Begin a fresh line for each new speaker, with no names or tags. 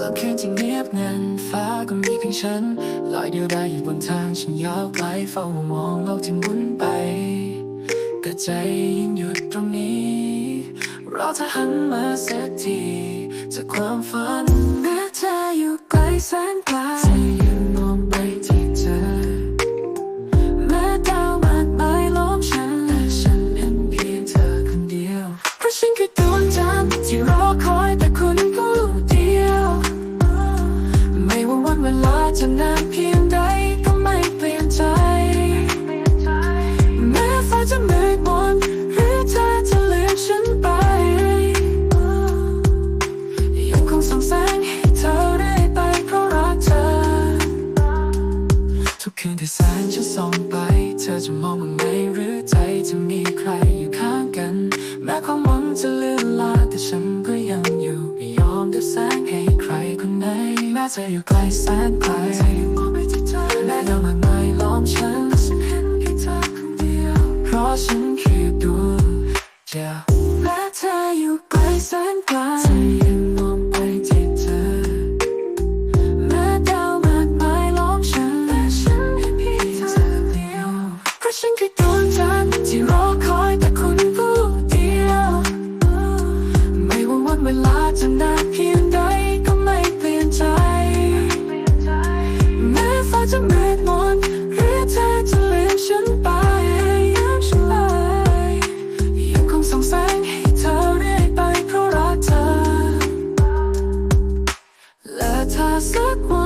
ก็คืนที่เงียบงันฟ้าก็มีเพียงฉันลอยเดียวได้อยู่บนทางฉันยาวไกลเฝ้ามองโลกที่หมุนไปแต่ใจยังหยุดตรงนี้รอเธอหันมาสักทีจากความฝันแม้เธออยู่ไกลแสนไกลใจยังมองไปที่เธอแม้ดาวมากมายล้อมฉันแต่ฉันเห็นเพียงเธอคนเดียวเพราะฉันคือดวงจันทร์ที่ ส่องแสงให้เธอได้ไปเพราะรักเธอ ทุกคืนที่แสงจะส่องไป เธอจะมองบ้างไหมหรือใจจะมีใครอยู่ข้างกัน แม้ความหวังจะเลือนลางแต่ฉันก็ยังอยู่ไม่ยอมเดินแสงให้ใครคนไหน แม้เธออยู่ไกลแสนไกลมองไปที่เธอแม้ดาวมากมายล้อมฉันฉันเห็นแค่เธอคนเดียวเพราะฉันคือดวงเดียวแม้เธออยู่ไกลแสนไกล ฉันคือดวงจันทร์ที่รอคอยแต่คุณผู้เดียวไม่ว่าวันเวลาจะนานเพียงใดก็ไม่เปลี่ยนใจ แม้ฟ้าจะมืดมนหรือเธอจะเลือนฉันไปยังฉันไปยังคงส่องแสงให้เธอเรื่อยไปเพราะรักเธอ และถ้าสักวัน